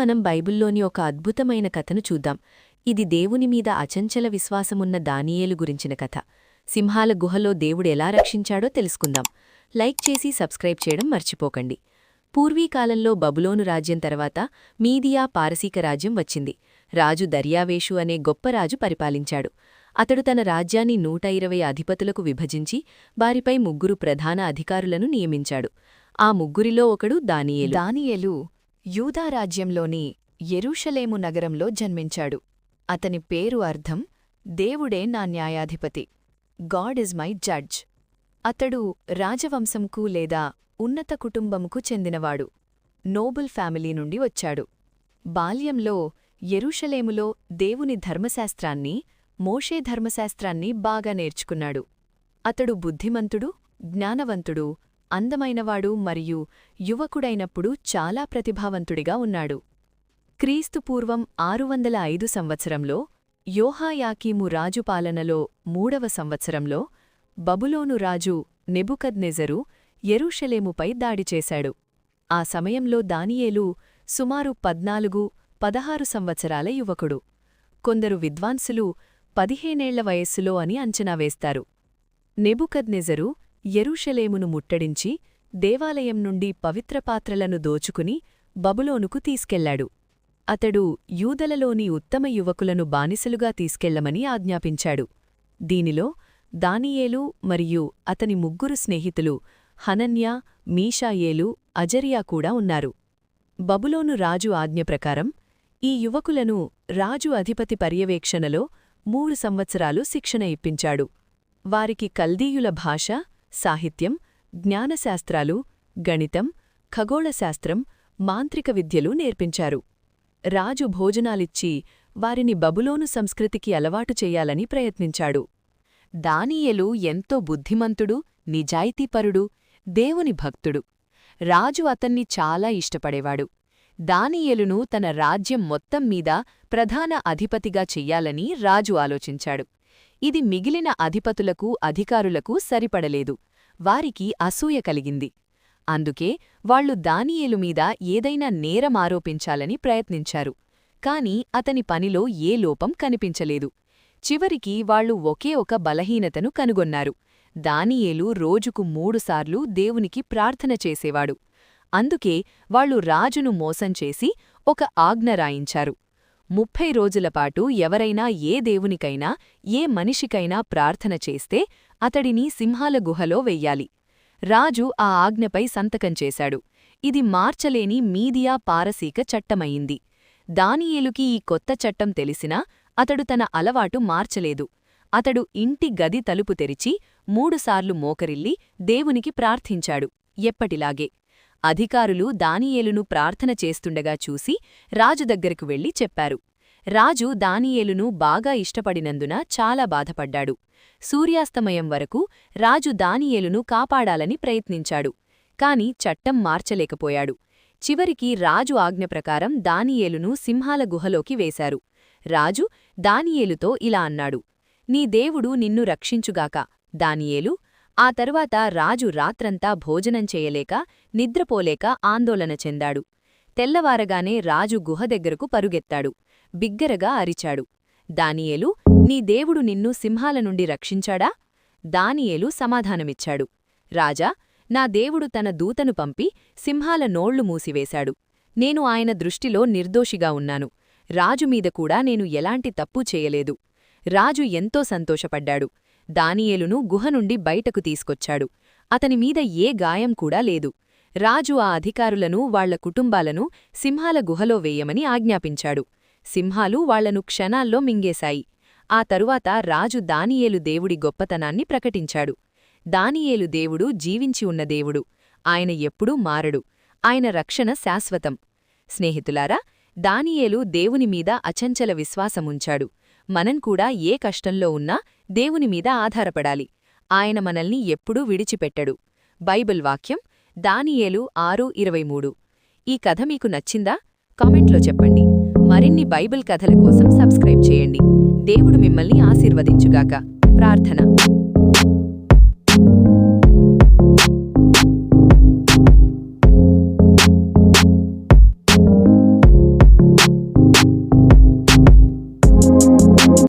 మనం బైబిల్లోని ఒక అద్భుతమైన కథను చూద్దాం. ఇది దేవుని మీద అచంచల విశ్వాసమున్న దానియేలు గురించిన కథ. సింహాల గుహలో దేవుడు ఎలా రక్షించాడో తెలుసుకుందాం. లైక్ చేసి సబ్స్క్రైబ్ చేయడం మర్చిపోకండి. పూర్వీకాలంలో బబులోను రాజ్యం తర్వాత మీదియా పారసీక రాజ్యం వచ్చింది. రాజు దర్యావేషు అనే గొప్ప రాజు పరిపాలించాడు. అతడు తన రాజ్యాన్ని నూట ఇరవై అధిపతులకు విభజించి వారిపై ముగ్గురు ప్రధాన అధికారులను నియమించాడు. ఆ ముగ్గురిలో ఒకడు దానియేలు. దానియేలు. యూదారాజ్యంలోని ఎరూషలేము నగరంలో జన్మించాడు. అతని పేరు అర్థం దేవుడే నా న్యాయాధిపతి గాడ్ ఇస్ మై జడ్జ్. అతడు రాజవంశంకు లేదా ఉన్నత కుటుంబంకు చెందినవాడు నోబుల్ ఫ్యామిలీ నుండి వచ్చాడు. బాల్యంలో ఎరుషలేములో దేవుని ధర్మశాస్త్రాన్ని మోషే ధర్మశాస్త్రాన్ని బాగా నేర్చుకున్నాడు. అతడు బుద్ధిమంతుడు జ్ఞానవంతుడు అందమైనవాడు మరియు యువకుడైనప్పుడు చాలా ప్రతిభావంతుడిగా ఉన్నాడు. క్రీస్తుపూర్వం ఆరు వందల ఐదు సంవత్సరంలో యోహాయాకీము రాజు పాలనలో మూడవ సంవత్సరంలో బబులోను రాజు నెబుకద్నెజరు యెరూషలేముపై దాడి చేశాడు. ఆ సమయంలో దానియేలు సుమారు పద్నాలుగు పదహారు సంవత్సరాల యువకుడు. కొందరు విద్వాంసులు పదిహేనేళ్ళ వయస్సులో అని అంచనా వేస్తారు. నెబుకద్నెజరు ఎరుషలేమును ముట్టడించి దేవాలయం నుండి పవిత్ర పాత్రలను దోచుకుని బబులోనుకు తీసుకెళ్ళాడు. అతడు యూదలలోని ఉత్తమ యువకులను బానిసలుగా తీసుకెళ్ళమని ఆజ్ఞాపించాడు. దీనిలో దానియేలు మరియు అతని ముగ్గురు స్నేహితులు హనన్య మీషాయేలు అజరియా కూడా ఉన్నారు. బబులోను రాజు ఆజ్ఞ ప్రకారం ఈ యువకులను రాజు అధిపతి పర్యవేక్షణలో మూడు సంవత్సరాలు శిక్షణ ఇప్పించాడు. వారికి కల్దీయుల భాష సాహిత్యం జ్ఞానశాస్త్రాలు గణితం ఖగోళశాస్త్రం మాంత్రిక విద్యలు నేర్పించారు. రాజు భోజనాలిచ్చి వారిని బబులోను సంస్కృతికి అలవాటు చేయాలని ప్రయత్నించాడు. దానియలు ఎంతో బుద్ధిమంతుడు నిజాయితీపరుడు దేవుని భక్తుడు. రాజు అతన్ని చాలా ఇష్టపడేవాడు. దానియలును తన రాజ్యం మొత్తం మీద ప్రధాన అధిపతిగా చెయ్యాలని రాజు ఆలోచించాడు. ఇది మిగిలిన అధిపతులకు అధికారులకు సరిపడలేదు. వారికి అసూయ కలిగింది. అందుకే వాళ్ళు దానియేలు మీద ఏదైనా నేరం ఆరోపించాలని ప్రయత్నించారు. కాని అతని పనిలో ఏ లోపం కనిపించలేదు. చివరికి వాళ్ళు ఒకే ఒక బలహీనతను కనుగొన్నారు. దానియేలు రోజుకు మూడుసార్లు దేవునికి ప్రార్థన చేసేవాడు. అందుకే వాళ్ళు రాజును మోసంచేసి ఒక ఆజ్ఞ రాయించారు. ముప్పై రోజులపాటు ఎవరైనా ఏ దేవునికైనా ఏ మనిషికైనా ప్రార్థన చేస్తే అతడిని సింహాల గుహలో వెయ్యాలి. రాజు ఆ ఆజ్ఞపై సంతకం చేశాడు. ఇది మార్చలేని మీదియా పారసీక చట్టమయింది. దానియేలుకి ఈ కొత్త చట్టం తెలిసినా అతడు తన అలవాటు మార్చలేదు. అతడు ఇంటి గది తలుపు తెరిచి మూడుసార్లు మోకరిల్లి దేవునికి ప్రార్థించాడు. ఎప్పటిలాగే అధికారులు దానియేలును ప్రార్థన చేస్తుండగా చూసి రాజు దగ్గరకు వెళ్ళి చెప్పారు. రాజు దానియేలును బాగా ఇష్టపడినందున చాలా బాధపడ్డాడు. సూర్యాస్తమయం వరకు రాజు దానియేలును కాపాడాలని ప్రయత్నించాడు. కాని చట్టం మార్చలేకపోయాడు. చివరికి రాజు ఆజ్ఞ ప్రకారం దానియేలును సింహాల గుహలోకి వేశారు. రాజు దానియేలుతో ఇలా అన్నాడు. నీ దేవుడు నిన్ను రక్షించుగాక దానియేలు! ఆ తరువాత రాజు రాత్రంతా భోజనం చేయలేక నిద్రపోలేక ఆందోళన చెందాడు. తెల్లవారగానే రాజు గుహ దగ్గరకు పరుగెత్తాడు. బిగ్గరగా అరిచాడు. దానియేలు నీ దేవుడు నిన్ను సింహాల నుండి రక్షించాడా? దానియేలు సమాధానమిచ్చాడు. రాజా నా దేవుడు తన దూతను పంపి సింహాల నోళ్ళు మూసివేశాడు. నేను ఆయన దృష్టిలో నిర్దోషిగా ఉన్నాను. రాజు మీద కూడా నేను ఎలాంటి తప్పు చేయలేదు. రాజు ఎంతో సంతోషపడ్డాడు. దానియేలును గుహ నుండి బయటకు తీసుకొచ్చాడు. అతనిమీద ఏ గాయం కూడా లేదు. రాజు ఆ అధికారులను వాళ్ళ కుటుంబాలను సింహాల గుహలో వేయమని ఆజ్ఞాపించాడు. సింహాలు వాళ్ళను క్షణాల్లో మింగేశాయి. ఆ తరువాత రాజు దానియేలు దేవుడి గొప్పతనాన్ని ప్రకటించాడు. దానియేలు దేవుడు జీవించి ఉన్న దేవుడు. ఆయన ఎప్పుడూ మారడు. ఆయన రక్షణ శాశ్వతం. స్నేహితులారా దానియేలు దేవునిమీద అచంచల విశ్వాసముంచాడు. మనం కూడా ఏ కష్టంలో ఉన్నా దేవుని మీద ఆధారపడాలి. ఆయన మనల్ని ఎప్పుడూ విడిచిపెట్టడు. బైబిల్ వాక్యం దానియేలు ఆరు ఇరవై మూడు. ఈ కథ మీకు నచ్చిందా? కామెంట్లో చెప్పండి. మరిన్ని బైబిల్ కథల కోసం సబ్స్క్రైబ్ చేయండి. దేవుడు మిమ్మల్ని ఆశీర్వదించుగాక. ప్రార్థన.